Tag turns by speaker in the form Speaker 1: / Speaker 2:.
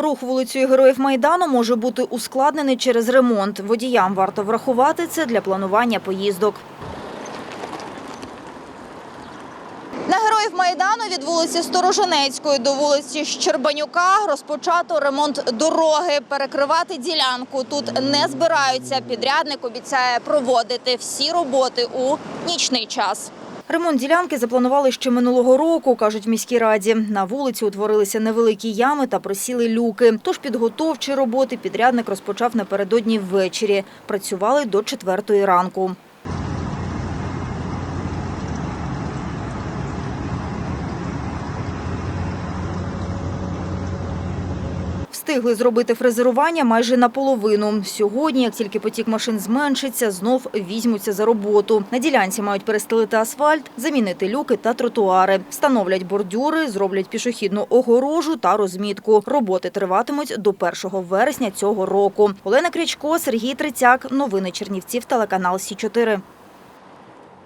Speaker 1: Рух вулицею Героїв Майдану може бути ускладнений через ремонт. Водіям варто врахувати це для планування поїздок. На Героїв Майдану від вулиці Сторожинецької до вулиці Щербанюка розпочато ремонт дороги. Перекривати ділянку тут не збираються. Підрядник обіцяє проводити всі роботи у нічний час. Ремонт ділянки запланували ще минулого року, кажуть в міській раді. На вулиці утворилися невеликі ями та просіли люки. Тож підготовчі роботи підрядник розпочав напередодні ввечері. Працювали до четвертої ранку. Встигли зробити фрезерування майже наполовину. Сьогодні, як тільки потік машин зменшиться, знов візьмуться за роботу. На ділянці мають перестелити асфальт, замінити люки та тротуари. Встановлять бордюри, зроблять пішохідну огорожу та розмітку. Роботи триватимуть до 1 вересня цього року. Олена Крячко, Сергій Трицяк. Новини Чернівців, телеканал Сі 4